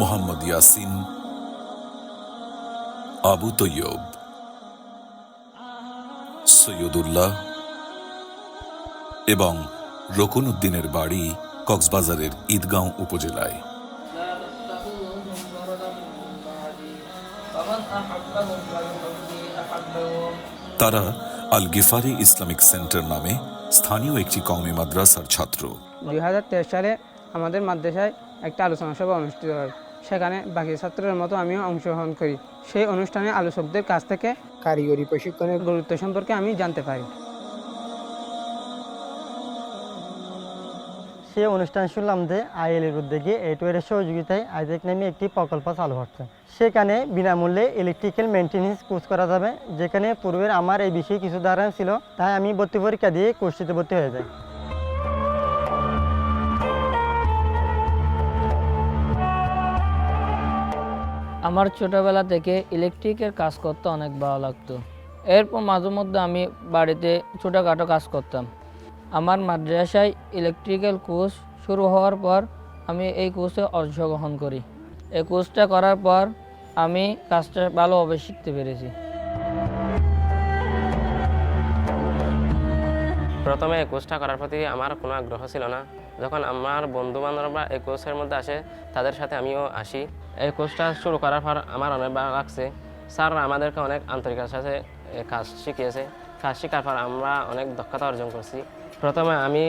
মোহাম্মদ ইয়াসিন, আবু তৈয়ব, সৈয়দুল্লাহ এবং রকুন উদ্দিনের বাড়ি কক্সবাজারের ঈদগাঁও উপজেলায়। তারা আল গিফারি ইসলামিক সেন্টার নামে স্থানীয় একটি কওমি মাদ্রাসার ছাত্র। দুই হাজার তেইশ সালে আমাদের মাদ্রাসায় একটা আলোচনা সভা অনুষ্ঠিত হয়। সেখানে বাকি ছাত্রদের মতো আমিও অংশগ্রহণ করি। সেই অনুষ্ঠানে আলোচকদের কাছ থেকে কারিগরি প্রশিক্ষণের গুরুত্ব সম্পর্কে আমি জানতে পারি। সে অনুষ্ঠান শুনলাম যে আইএলের উদ্যোগে এটুয়ের সহযোগিতায় আইজেক নামে একটি প্রকল্প চালু হচ্ছে। সেখানে বিনামূল্যে ইলেকট্রিক্যাল মেনটেন্যান্স কোর্স করা যাবে, যেখানে পূর্বের আমার এই বিষয়ে কিছু ধারণা ছিল, তাই আমি ভর্তি পরীক্ষা দিয়ে কোর্সটিতে ভর্তি হয়ে যাই। আমার ছোটবেলা থেকে ইলেকট্রিকের কাজ করতে অনেক ভালো লাগতো। এরপর মাঝে মধ্যে আমি বাড়িতে ছোটোখাটো কাজ করতাম। আমার মাদ্রাসায় ইলেকট্রিক্যাল কোর্স শুরু হওয়ার পর আমি এই কোর্সে অংশগ্রহণ করি। এই কোর্সটা করার পর আমি কাজটা ভালোভাবে শিখতে পেরেছি। প্রথমে এই কোর্সটা করার প্রতি আমার কোনো আগ্রহ ছিল না। যখন আমার বন্ধু বান্ধবরা এই কোর্সের মধ্যে আসে, তাদের সাথে আমিও আসি। এই কোর্সটা শুরু করার পর আমার অনেক ভালো লাগছে। স্যার আমাদেরকে অনেক আন্তরিকার সাথে কাজ শিখিয়েছে। কাজ শেখার পর আমরা অনেক দক্ষতা অর্জন করছি। প্রথমে আমি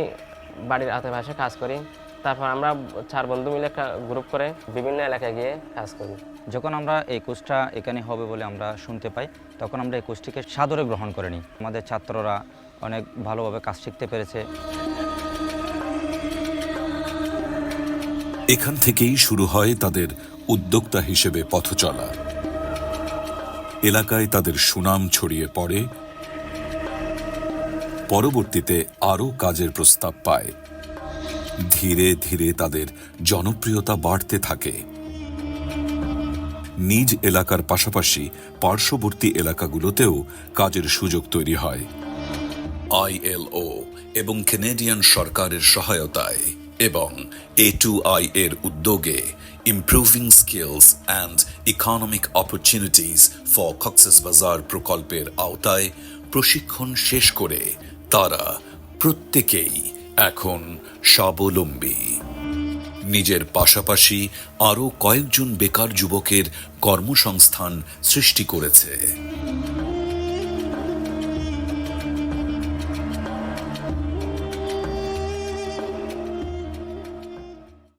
বাড়ির আশেপাশে কাজ করি, তারপর আমরা চার বন্ধু মিলে একটা গ্রুপ করে বিভিন্ন এলাকায় গিয়ে কাজ করি। যখন আমরা এই কোর্সটা এখানে হবে বলে আমরা শুনতে পাই, তখন আমরা এই কোর্সটিকে সাদরে গ্রহণ করে নিই। আমাদের ছাত্ররা অনেক ভালোভাবে কাজ শিখতে পেরেছে। এখান থেকেই শুরু হয় তাদের উদ্যোক্তা হিসেবে পথ চলা। এলাকায় তাদের সুনাম ছড়িয়ে পড়ে। পরবর্তীতে আরও কাজের প্রস্তাব পায়। ধীরে ধীরে তাদের জনপ্রিয়তা বাড়তে থাকে। নিজ এলাকার পাশাপাশি পার্শ্ববর্তী এলাকাগুলোতেও কাজের সুযোগ তৈরি হয়। আইএলও এবং কেনেডিয়ান সরকারের সহায়তায়। এবং এ টু আই এর উদ্যোগে improving skills and economic opportunities for Cox's Bazar প্রকল্পের আওতায় প্রশিক্ষণ শেষ করে তারা প্রত্যেকেই এখন স্বাবলম্বী। নিজের পাশাপাশি আরও কয়েকজন বেকার যুবকের কর্মসংস্থান সৃষ্টি করেছে।